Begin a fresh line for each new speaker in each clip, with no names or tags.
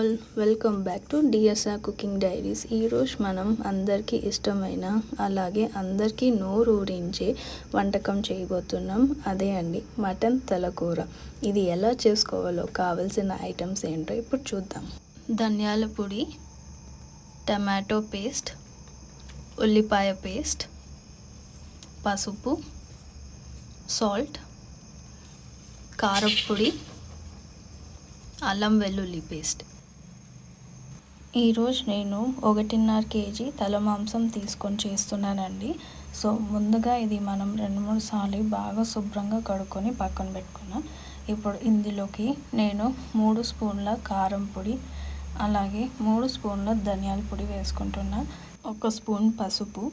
All welcome back to DSR cooking diaries. ఈరోజు మనం అందరికీ ఇష్టమైన అలాగే అందరికీ నోరు ఊరించే వంటకం చేయబోతున్నాం. అదే అండి మటన్ తలకూర ఇది ఎలా చేసుకోవాలో కావలసిన ఐటమ్స్ ఏంటో ఇప్పుడు చూద్దాం. ధనియాల పొడి టమాటో పేస్ట్ ఉల్లిపాయ పేస్ట్ పసుపు సాల్ట్ కారప్పొడి అల్లం వెల్లుల్లి పేస్ట్. ఈరోజు నేను ఒకటిన్నర కేజీ తల మాంసం తీసుకొని చేస్తున్నానండి. సో ముందుగా ఇది మనం రెండు మూడు సార్లు బాగా శుభ్రంగా కడుక్కొని పక్కన పెట్టుకున్నాం. ఇప్పుడు ఇందులోకి నేను మూడు స్పూన్ల కారం పొడి అలాగే మూడు స్పూన్ల ధనియాల పొడి వేసుకుంటున్నా. ఒక స్పూన్ పసుపు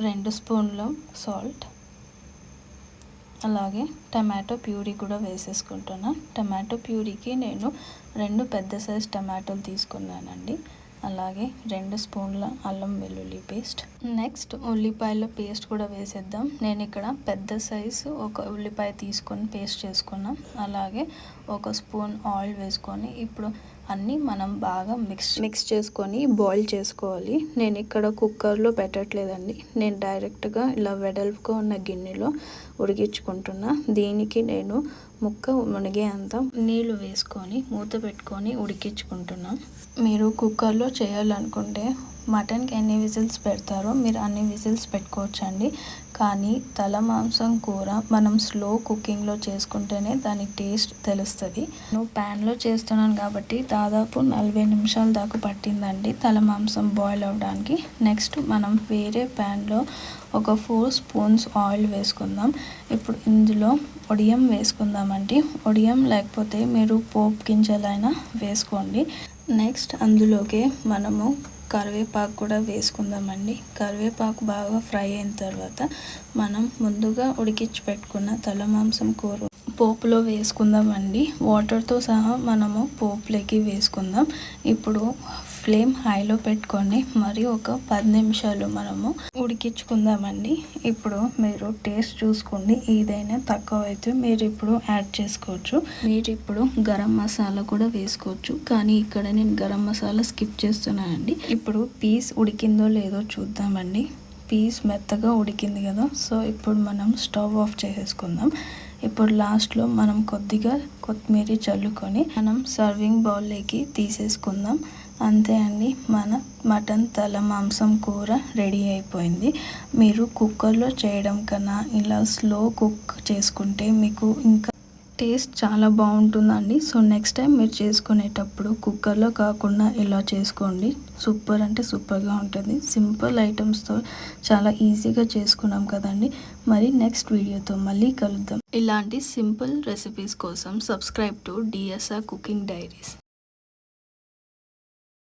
రెండు స్పూన్ల సాల్ట్ అలాగే టమాటో ప్యూరీ కూడా వేసేసుకుంటున్నా. టమాటో ప్యూరీకి నేను రెండు పెద్ద సైజ్ టమాటోలు తీసుకున్నానండి. అలాగే రెండు స్పూన్ల అల్లం వెల్లుల్లి పేస్ట్. నెక్స్ట్ ఉల్లిపాయల పేస్ట్ కూడా వేసేద్దాం. నేను ఇక్కడ పెద్ద సైజు ఒక ఉల్లిపాయ తీసుకొని పేస్ట్ చేసుకున్నాం. అలాగే ఒక స్పూన్ ఆయిల్ వేసుకొని ఇప్పుడు అన్నీ మనం బాగా మిక్స్ మిక్స్ చేసుకొని బాయిల్ చేసుకోవాలి. నేను ఇక్కడ కుక్కర్లో పెట్టట్లేదండి. నేను డైరెక్ట్గా ఇలా వెడల్పుగా ఉన్న గిన్నెలో ఉడికించుకుంటున్నా. దీనికి నేను ముక్క మునిగే అంత నీళ్ళు వేసుకొని మూత పెట్టుకొని ఉడికించుకుంటున్నాను మీరు కుక్కర్లో చేయాలనుకుంటే మటన్కి ఎన్ని విజిల్స్ పెడతారో మీరు అన్ని విజిల్స్ పెట్టుకోవచ్చండి. కానీ తల మాంసం కూర మనం స్లో కుకింగ్లో చేసుకుంటేనే దాని టేస్ట్ తెలుస్తుంది. నేను ప్యాన్లో చేస్తున్నాను కాబట్టి దాదాపు నలభై నిమిషాల దాకా పట్టిందండి తల మాంసం బాయిల్ అవ్వడానికి నెక్స్ట్ మనం వేరే ప్యాన్లో ఒక ఫోర్ స్పూన్స్ ఆయిల్ వేసుకుందాం. ఇప్పుడు ఇందులో ఒడియం వేసుకుందామండి. ఒడియం లేకపోతే మీరు పోపు గింజలైనా వేసుకోండి. నెక్స్ట్ అందులోకి మనము కరివేపాకు కూడా వేసుకుందామండి. కరివేపాకు బాగా ఫ్రై అయిన తర్వాత మనం ముందుగా ఉడికించి పెట్టుకున్న తల మాంసం కూర పోపులో వేసుకుందామండి. వాటర్తో సహా మనము పోపులోకి వేసుకుందాం. ఇప్పుడు ఫ్లేమ్ హైలో పెట్టుకొని మరి ఒక పది నిమిషాలు మనము ఉడికించుకుందామండి. ఇప్పుడు మీరు టేస్ట్ చూసుకోండి. ఏదైనా తక్కువ అయితే మీరు ఇప్పుడు యాడ్ చేసుకోవచ్చు. మీరు ఇప్పుడు గరం మసాలా కూడా వేసుకోవచ్చు. కానీ ఇక్కడ నేను గరం మసాలా స్కిప్ చేస్తున్నానండి. ఇప్పుడు పీస్ ఉడికిందో లేదో చూద్దామండి. పీస్ మెత్తగా ఉడికింది కదా సో ఇప్పుడు మనం స్టవ్ ఆఫ్ చేసేసుకుందాం. ఇప్పుడు లాస్ట్లో మనం కొద్దిగా కొత్తిమీర చల్లుకొని మనం సర్వింగ్ బౌల్లోకి తీసేసుకుందాం. అంతే అండి మన మటన్ తల మాంసం కూర రెడీ అయిపోయింది. మీరు కుక్కర్లో చేయడం కన్నా ఇలా స్లో కుక్ చేసుకుంటే మీకు ఇంకా టేస్ట్ చాలా బాగుంటుందండి. సో నెక్స్ట్ టైం మీరు చేసుకునేటప్పుడు కుక్కర్లో కాకుండా ఇలా చేసుకోండి. సూపర్ అంటే సూపర్గా ఉంటుంది. సింపుల్ ఐటమ్స్తో చాలా ఈజీగా చేసుకున్నాం కదండి. మరి నెక్స్ట్ వీడియోతో మళ్ళీ కలుద్దాం. ఇలాంటి సింపుల్ రెసిపీస్ కోసం subscribe to DSR cooking diaries